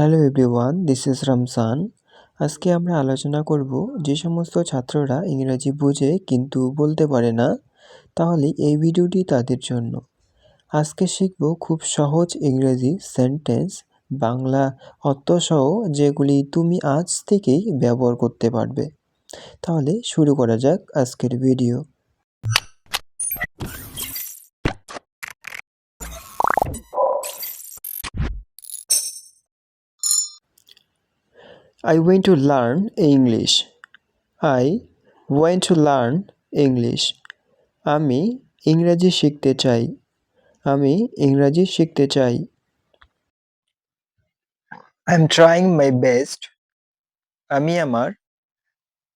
Hello everyone this is Ramzan আজকে আমরা আলোচনা করব যে সমস্ত ছাত্ররা ইংরাজি বোঝে কিন্তু বলতে পারে না, তাহলে এই ভিডিওটি তাদের জন্য। আজকে শিখব খুব সহজ ইংরেজি সেন্টেন্স বাংলা অর্থসহ যেগুলি তুমি আজ থেকেই ব্যবহার করতে পারবে। তাহলে শুরু করা যাক আজকের video. I went to learn English. I went to learn English. আমি ইংরাজি শিখতে চাই। আমি ইংরাজি শিখতে চাই। I am trying my best আমি আমার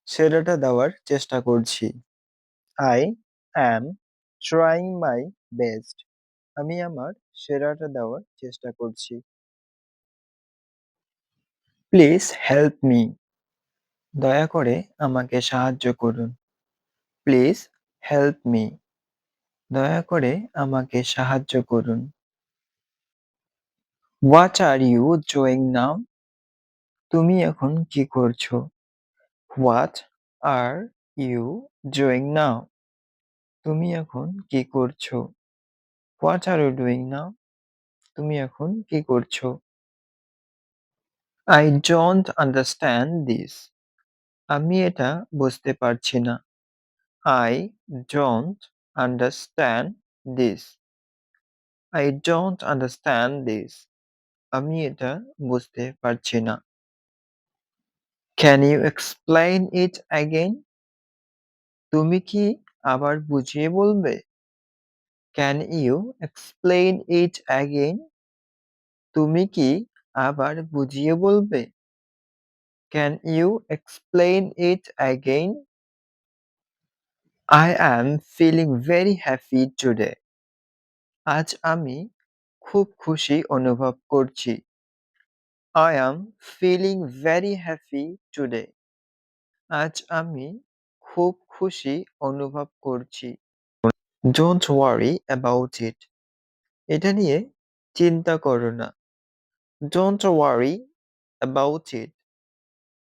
সেরাটা দেওয়ার চেষ্টা করছি। I am trying my best আমি আমার সেরাটা দেওয়ার চেষ্টা করছি। প্লিজ হেল্প মি দয়া করে আমাকে সাহায্য করুন। প্লিজ হেল্প মি দয়া করে আমাকে সাহায্য করুন। What are you doing now তুমি এখন কি করছ? What are you doing now তুমি এখন কি করছ? What are you doing now তুমি এখন কি করছ? আই ডোন্ট আন্ডারস্ট্যান্ড দিস আমি এটা বুঝতে পারছি না। I don't understand this I don't understand this আমি এটা বুঝতে পারছি না। Can you explain it again তুমি কি আবার বুঝিয়ে বলবে? Can you explain it again তুমি কি আবার বুঝিয়ে বলবে can you explain it again I am feeling very happy today আজ আমি খুব খুশি অনুভব করছি। I am feeling very happy today আজ আমি খুব খুশি অনুভব করছি। ডোন্ট ওয়ারি অ্যাবাউট ইট এটা নিয়ে চিন্তা করো না। ডোন্ট ওয়ারি অ্যাবাউট ইট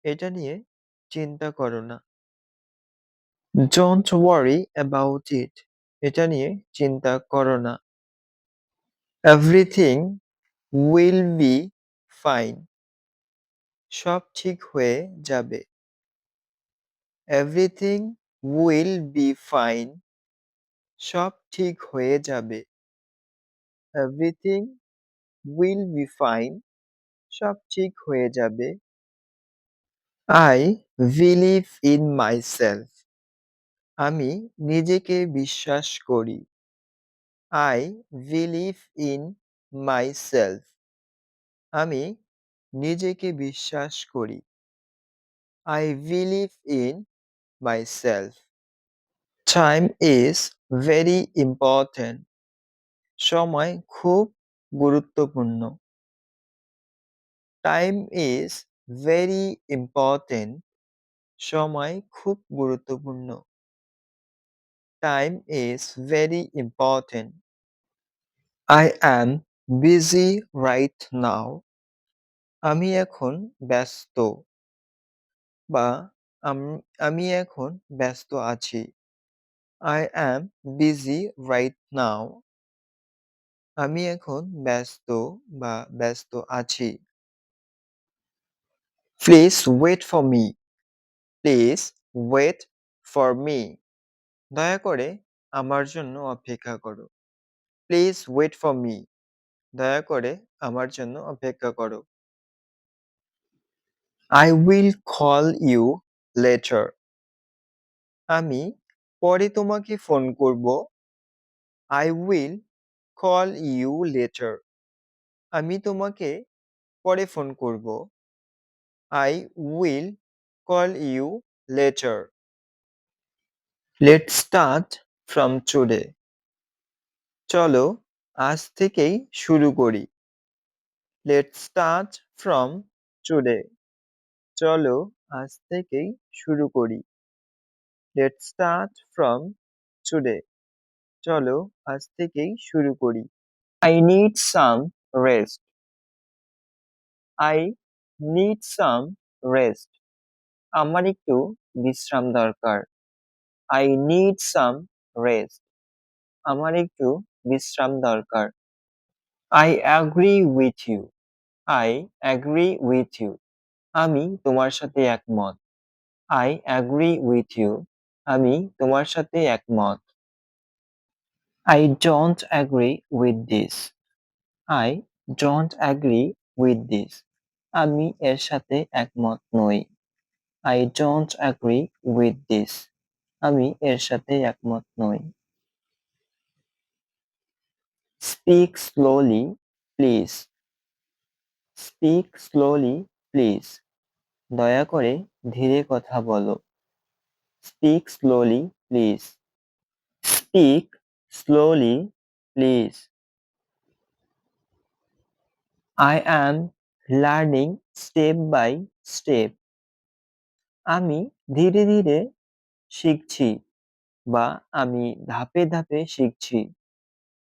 এটা নিয়ে চিন্তা করো না। ডোন্ট ওয়ারি অ্যাবাউট ইট এটা নিয়ে চিন্তা করো না। এভরিথিং উইল বি ফাইন সব ঠিক হয়ে যাবে। এভরিথিং উইল বি ফাইন সব ঠিক হয়ে যাবে। এভরিথিং উইল বি ফাইন সব ঠিক হয়ে যাবে। আই বিলিভ ইন মাইসেলফ আমি নিজেকে বিশ্বাস করি। আই বিলিভ ইন মাইসেলফ আমি নিজেকে বিশ্বাস করি। I believe in myself time is very important সময় খুব গুরুত্বপূর্ণ। টাইম ইজ ভেরি ইম্পর্ট্যান্ট সময় খুব গুরুত্বপূর্ণ। Time is very important I am busy right now আমি এখন ব্যস্ত। বা আমি এখন ব্যস্ত আছি। I am busy right now আমি এখন ব্যস্ত বা ব্যস্ত আছি। Please wait for me please wait for me দয়া করে আমার জন্য অপেক্ষা করো। প্লিজ ওয়েট ফর মি দয়া করে আমার জন্য অপেক্ষা করো। I will call you later আমি পরে তোমাকে ফোন করব। I will call you later আমি তোমাকে পরে ফোন করব। I will call you later let start from today চলো, আজ থেকেই শুরু করি। লেট স্টার্ট ফ্রম টুডে চলো, আজ থেকেই শুরু করি। লেট স্টার্ট ফ্রম টুডে চলো আজ থেকেই শুরু করি। I need some rest I need some rest আমার একটু বিশ্রাম দরকার। আই নিড সাম রেস্ট আমার একটু বিশ্রাম দরকার। I agree with you I agree with you আমি তোমার সাথে একমত। আই অ্যাগ্রি উইথ ইউ আমি তোমার সাথে একমত। I don't agree with this I don't agree with this আমি এর সাথে একমত নই। I don't agree with this আমি এর সাথে একমত নই। Speak slowly please speak slowly please দয়া করে ধীরে কথা বলো। Speak slowly please speak slowly please I am learning step by step আমি ধীরে ধীরে শিখছি বা আমি ধাপে ধাপে শিখছি।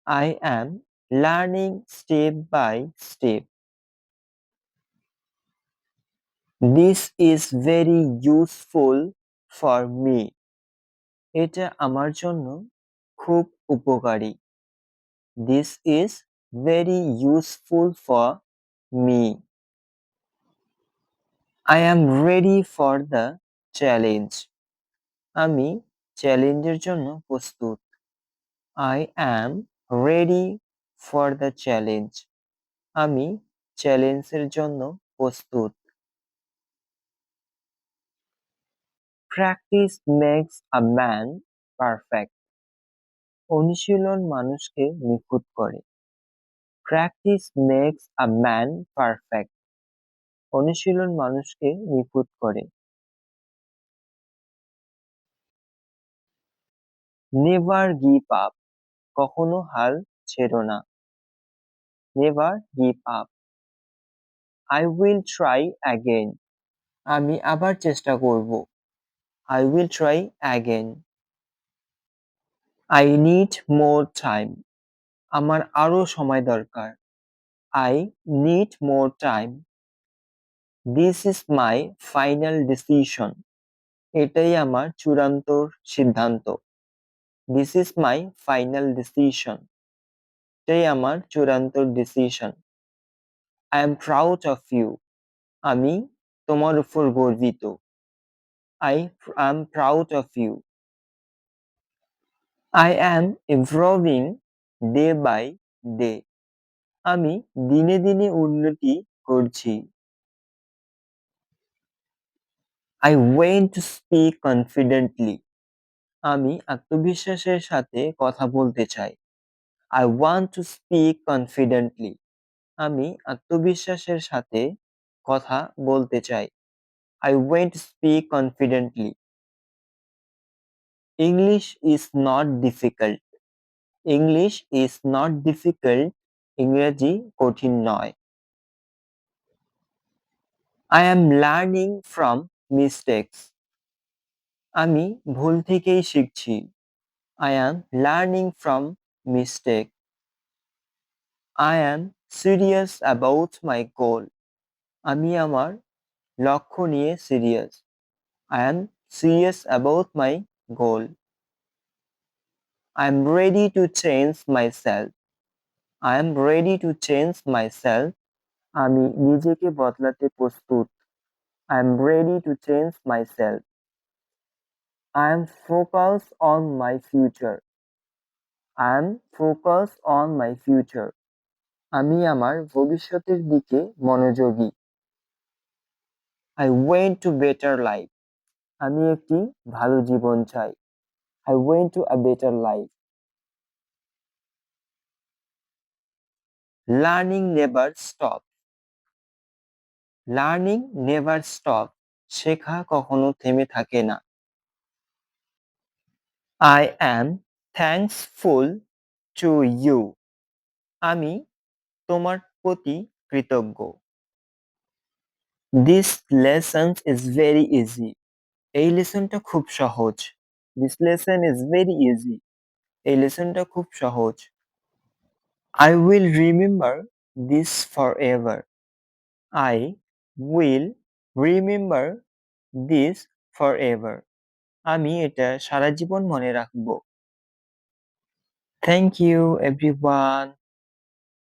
I am learning step by step this is very useful for me এটা আমার জন্য খুব উপকারী। This is very useful for me I am ready for the challenge আমি চ্যালেঞ্জের জন্য প্রস্তুত। I am ready for the challenge আমি চ্যালেঞ্জের জন্য প্রস্তুত। Practice makes a man perfect অনুশীলন মানুষকে নিখুঁত করে। Practice makes a man perfect অনুশীলন মানুষকে নিখুঁত করে। নেভার গিভ আপ কখনো হাল ছেড়ো না। Never give up I will try again আমি আবার চেষ্টা করব। I will try again I need more time আমার আরও সময় দরকার। I need more time this is my final decision এটাই আমার চূড়ান্ত সিদ্ধান্ত। This is my final decision এটাই আমার চূড়ান্ত decision I am proud of you আমি তোমার উপর গর্বিত। I am proud of you I am improving day by day আমি দিনে দিনে উন্নতি করছি। I went to speak confidently আমি আত্মবিশ্বাসের সাথে কথা বলতে চাই। I want to speak confidently আমি আত্মবিশ্বাসের সাথে কথা বলতে চাই। I went speak confidently English is not difficult English is not difficult ইংরেজি কঠিন নয়। I am learning from mistakes আমি ভুল থেকেই শিখছি। I am learning from mistake I am serious about my goal আমি আমার লক্ষ্য নিয়ে serious I am serious about my goal I am ready to change myself I am ready to change myself আমি নিজেকে বদলাতে প্রস্তুত I am ready to change myself I am focus on my future I am focus on my future আমি আমার ভবিষ্যতের দিকে মনোযোগী I went to better life আমি একটি ভালো জীবন চাই। I went to a better life learning never stop learning never stop শেখা কখনো থেমে থাকে না। I am thanksful to you আমি তোমার প্রতি কৃতজ্ঞ। This lesson is very easy এই লেসনটা খুব সহজ। This lesson is very easy এই লেসনটা খুব সহজ। I will remember this for ever I will remember this for ever আমি এটা সারা জীবন মনে রাখব। Thank you everyone